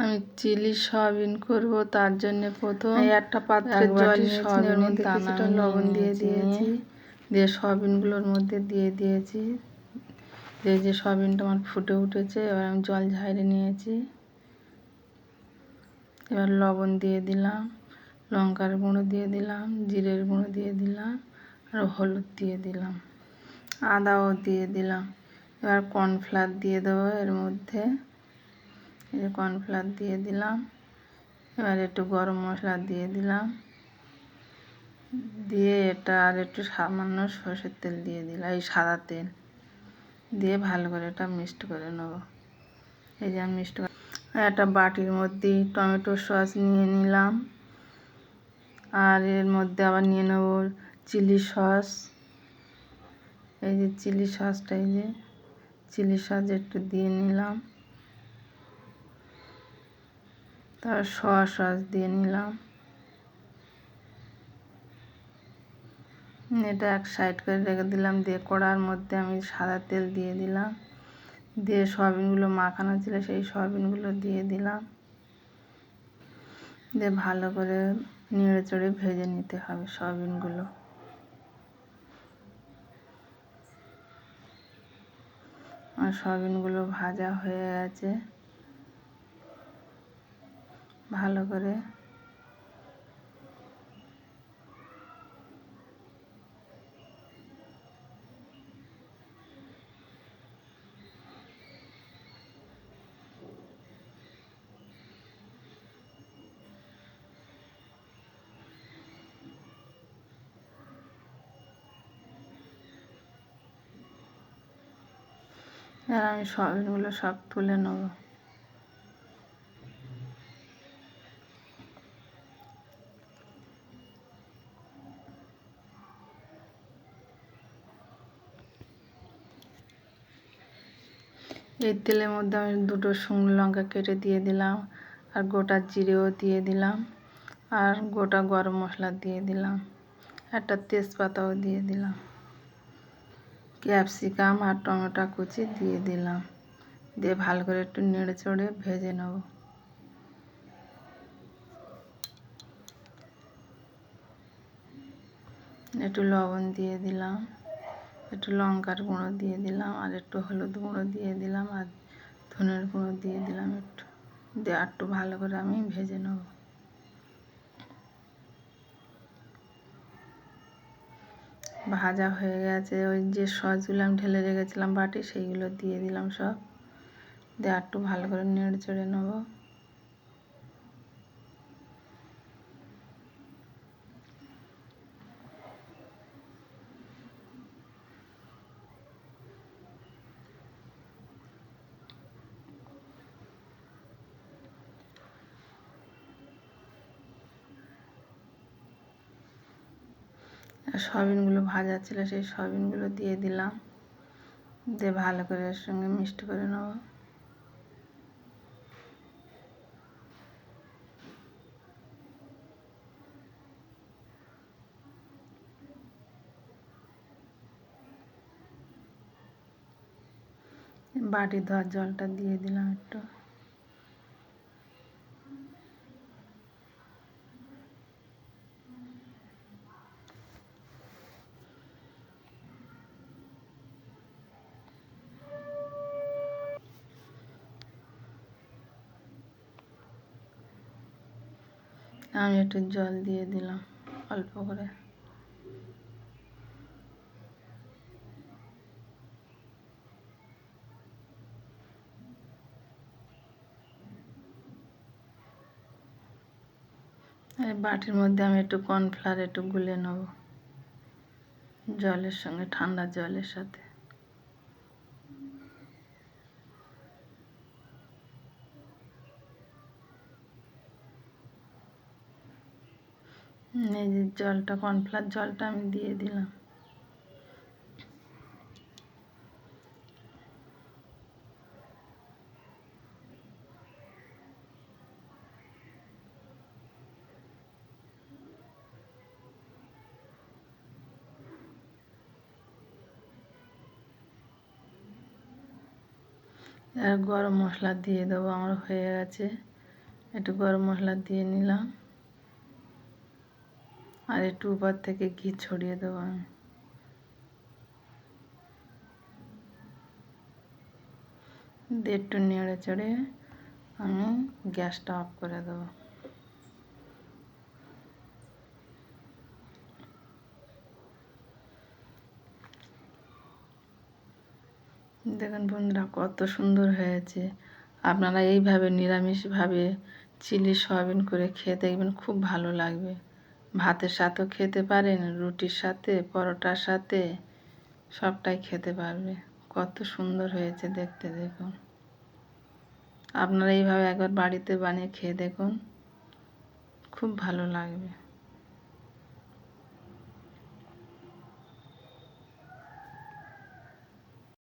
আমি chilli soybean করব তার জন্য প্রথম একটা পাত্রে জল সয়াবিনের মধ্যে কিছুটা লবণ দিয়ে দিয়েছি। দিয়ে সয়াবিনগুলোর মধ্যে দিয়ে দিয়েছি। দিয়ে যে সয়াবিনটা আমার ফুটে উঠেছে এবার আমি জল ঝাইড়ে নিয়েছি। এবার লবণ দিয়ে দিলাম লঙ্কার গুঁড়ো দিয়ে দিলাম জিরের গুঁড়ো দিয়ে দিলাম আর হলুদ দিয়ে দিলাম। আদাও দিয়ে দিলাম। এবার কর্নফ্লাওয়ার দিয়ে দেবো এর মধ্যে। এই কর্নফ্লাওয়ার দিয়ে দিলাম। এবার একটু গরম মশলা দিয়ে দিলাম। দিয়ে এটা আর একটু সামান্য সর্ষের তেল দিয়ে দিলাম, এই সাদা তেল। দিয়ে ভালো করে এটা মিক্সড করে নেব। এই যে আমি মিক্সড একটা বাটির মধ্যে টমেটো সস নিয়ে নিলাম। আর এর মধ্যে আবার নিয়ে নেব চিলি সস। এই যে চিলি সসটা, এই যে চিলি সস একটু দিয়ে নিলাম। তারপর সয়া সস দিয়ে নিলাম। এটা এক সাইড করে রেখে দিলাম। দিয়ে কড়ার মধ্যে আমি সাদা তেল দিয়ে দিলাম। দিয়ে সয়াবিনগুলো মাখানো ছিল, সেই সয়াবিনগুলো দিয়ে দিলাম। দিয়ে ভালো করে নেড়ে চড়ে ভেজে নিতে হবে সয়াবিনগুলো। আর সয়াবিনগুলো ভাজা হয়ে গেছে। ভালো করে। আর আমি সয়াবিনগুলো সব তুলে নেব। এই তেলের মধ্যে আমি দুটো শুকনো লঙ্কা কেটে দিয়ে দিলাম, আর গোটা জিরেও দিয়ে দিলাম, আর গোটা গরম মশলা দিয়ে দিলাম, একটা তেজপাতাও দিয়ে দিলাম, ক্যাপসিকাম আর টমেটো কুচি দিয়ে দিলাম, দিয়ে ভালো করে একটু নেড়ে চড়ে ভেজে নেব। একটু লবণ দিয়ে দিলাম। একটু লঙ্কার গুঁড়ো দিয়ে দিলাম, আর একটু হলুদ গুঁড়ো দিয়ে দিলাম, আর ধনের গুঁড়ো দিয়ে দিলাম একটু। দিয়ে একটু ভালো করে আমি ভেজে নেব। ভাজা হয়ে গেছে, ওই যে সসগুলো আমি ঢেলে রেখেছিলাম বাটি, সেইগুলো দিয়ে দিলাম সব। দিয়ে একটু ভালো করে নেড়ে চেড়ে নেব। সয়াবিনগুলো ভাজা ছিল, সেই সয়াবিনগুলো দিয়ে দিলাম। দিয়ে ভালো করে এর সঙ্গে মিক্সড করে নেব। বাটি ধোয়ার জলটা দিয়ে দিলাম একটু। আমি একটু জল দিয়ে দিলাম, অল্প করে। বাটির মধ্যে আমি একটু কর্নফ্লাওয়ার একটু গুলে নেব, জলের সঙ্গে ঠান্ডা জলের সাথে। এই যে জলটা, কর্নফ্লাওয়ার জলটা আমি দিয়ে দিলাম। আর গরম মশলা দিয়ে দেবো, আমার হয়ে গেছে। একটু গরম মশলা দিয়ে নিলাম। আর একটু উপর থেকে ঘি ছড়িয়ে দেবো আমি। একটু নেড়ে চড়ে আমি গ্যাসটা অফ করে দেবো। দেখুন বন্ধুরা, কত সুন্দর হয়েছে। আপনারা এইভাবে নিরামিষভাবে চিলি সয়াবিন করে খেয়ে দেখবেন খুব ভালো লাগবে। ভাতের সাথেও খেতে পারেন, রুটির সাথে, পরোটার সাথে, সবটাই খেতে পারবে। কত সুন্দর হয়েছে দেখতে, দেখুন। আপনারা এইভাবে একবার বাড়িতে বানিয়ে খেয়ে দেখুন। খুব ভালো লাগবে।